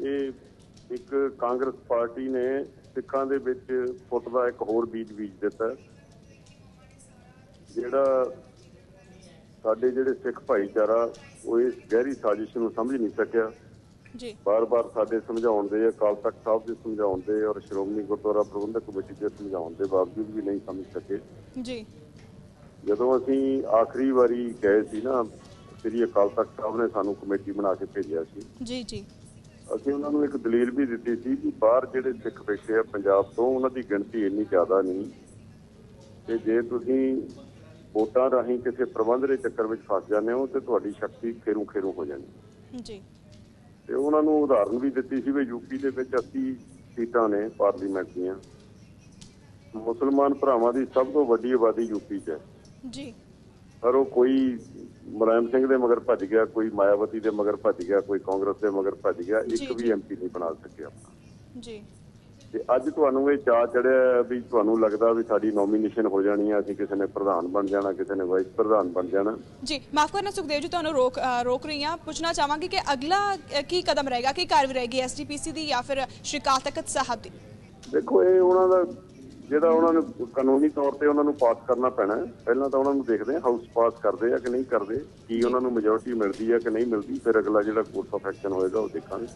ਇਹ ਇੱਕ ਕਾਂਗਰਸ ਪਾਰਟੀ ਨੇ ਸਿੱਖਾਂ ਦੇ ਵਿੱਚ ਫੁੱਟ ਦਾ ਇੱਕ ਹੋਰ ਬੀਜ ਬੀਜ ਦਿੱਤਾ। ਜਿਹੜਾ ਸਾਡੇ ਜਿਹੜੇ ਸਿੱਖ ਭਾਈਚਾਰਾ ਉਹ ਇਸ ਗਹਿਰੀ ਸਾਜ਼ਿਸ਼ ਨੂੰ ਸਮਝ ਨਹੀਂ ਸਕਿਆ। ਜੀ। ਬਾਰ-ਬਾਰ ਸਾਡੇ ਸਮਝਾਉਣ ਦੇ ਅਕਾਲ ਤਖਤ ਸਾਹਿਬ ਦੇ ਸਮਝਾਉਣ ਦੇ ਔਰ ਸ਼੍ਰੋਮਣੀ ਗੁਰਦੁਆਰਾ ਪ੍ਰਬੰਧਕ ਕਮੇਟੀ ਦੇ ਸਮਝਾਉਣ ਦੇ ਬਾਵਜੂਦ ਵੀ ਨਹੀਂ ਸਮਝ ਸਕੇ। ਜੀ। ਜਦੋਂ ਅਸੀਂ ਆਖਰੀ ਵਾਰੀ ਗਏ ਸੀ ਨਾ ਸ੍ਰੀ ਅਕਾਲ ਤਖਤ ਸਾਹਿਬ ਨੇ ਸਾਨੂੰ ਕਮੇਟੀ ਬਣਾ ਕੇ ਭੇਜਿਆ ਸੀ। ਜੀ ਜੀ। ਅਸੀਂ ਉਹਨਾਂ ਨੂੰ ਇੱਕ ਦਲੀਲ ਵੀ ਦਿੱਤੀ ਸੀ ਕਿ ਬਾਹਰ ਜਿਹੜੇ ਸਿੱਖ ਬੈਠੇ ਆ ਪੰਜਾਬ ਤੋਂ ਉਹਨਾਂ ਦੀ ਗਿਣਤੀ ਇੰਨੀ ਜ਼ਿਆਦਾ ਨਹੀਂ। ਤੇ ਜੇ ਤੁਸੀਂ ਵੋਟਾਂ ਰਾਹੀਂ ਕਿਸੇ ਪ੍ਰਬੰਧ ਦੇ ਚੱਕਰ ਵਿੱਚ ਫਸ ਜਾਂਦੇ ਹੋ ਤੇ ਤੁਹਾਡੀ ਸ਼ਕਤੀ ਖੇਰੂ ਖੇਰੂ ਹੋ ਜਾਂਦੀ ਜੀ। ਤੇ ਉਹਨਾਂ ਨੂੰ ਉਦਾਹਰਨ ਵੀ ਦਿੱਤੀ ਸੀ ਵੀ ਯੂਪੀ ਦੇ ਵਿੱਚ 80 ਸੀਟਾਂ ਨੇ ਪਾਰਲੀਮੈਂਟ ਦੀਆਂ। ਮੁਸਲਮਾਨ ਭਰਾਵਾਂ ਦੀ ਸਭ ਤੋਂ ਵੱਡੀ ਆਬਾਦੀ ਯੂਪੀ 'ਚ ਹੈ। ਜੀ। ਪਰ ਉਹ ਕੋਈ ਮੁਲਾਇਮ ਸਿੰਘ ਦੇ ਮਗਰ ਭੱਜ ਗਿਆ ਕੋਈ ਮਾਇਆਵਤੀ ਦੇ ਮਗਰ ਭੱਜ ਗਿਆ ਕੋਈ ਕਾਂਗਰਸ ਦੇ ਮਗਰ ਭੱਜ ਗਿਆ ਇੱਕ। ਵੀ ਐਮਪੀ ਨਹੀਂ ਬਣਾ ਸਕਿਆ ਆਪਣਾ। ਜੀ। ਤੇ ਅੱਜ ਤੁਹਾਨੂੰ ਇਹ ਚਾਹ ਚੜਿਆ ਵੀ ਤੁਹਾਨੂੰ ਲੱਗਦਾ ਵੀ ਸਾਡੀ ਨੋਮੀਨੇਸ਼ਨ ਹੋ ਜਾਣੀ ਆ ਅਸੀਂ ਕਿਸੇ ਨੇ ਪ੍ਰਧਾਨ ਬਣ ਜਾਣਾ ਕਿਸੇ ਨੇ ਵਾਈਸ ਪ੍ਰਧਾਨ ਬਣ ਜਾਣਾ। ਜੀ ਮਾਫ ਕਰਨਾ ਸੁਖਦੇਵ ਜੀ ਤੁਹਾਨੂੰ ਰੋਕ ਰੋਕ ਰਹੀ ਹਾਂ। ਪੁੱਛਣਾ ਚਾਹਾਂਗੀ ਕਿ ਅਗਲਾ ਕੀ ਕਦਮ ਰਹੇਗਾ? ਕੀ ਕਾਰਵਾਈ ਰਹੇਗੀ ਐਸਜੀਪੀਸੀ ਦੀ ਜਾਂ ਫਿਰ ਸ਼੍ਰੀ ਤਖਤ ਸਾਹਿਬ ਦੀ? ਦੇਖੋ ਇਹ ਉਹਨਾਂ ਦਾ ਜਿਹੜਾ ਉਹਨਾਂ ਨੂੰ ਕਾਨੂੰਨੀ ਤੌਰ ਤੇ ਉਹਨਾਂ ਨੂੰ ਪਾਸ ਕਰਨਾ ਪੈਣਾ ਹੈ। ਪਹਿਲਾਂ ਤਾਂ ਉਹਨਾਂ ਨੂੰ ਦੇਖਦੇ ਹਾਂ ਹਾਊਸ ਪਾਸ ਕਰਦੇ ਆ ਕਿ ਨਹੀਂ ਕਰਦੇ, ਕੀ ਉਹਨਾਂ ਨੂੰ ਮੈਜੋਰਟੀ ਮਿਲਦੀ ਆ ਕਿ ਨਹੀਂ ਮਿਲਦੀ, ਫਿਰ ਅਗਲਾ ਜਿਹੜਾ ਕੋਰਸ ਆਫ ਐਕਸ਼ਨ ਹੋਏਗਾ ਉਹ ਦੇਖਾਂਗੇ